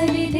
ಕಲಿದೆ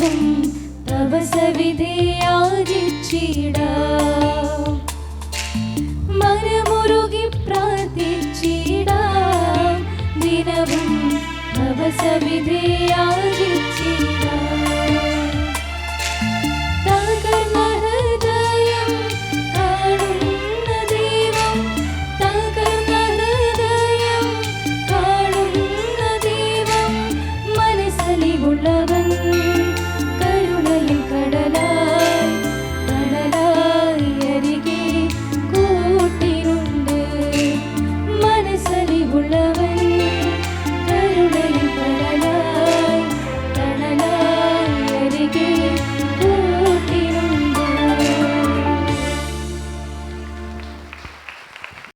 ഭാവം തപസവിധേയാചിച്ചിടാം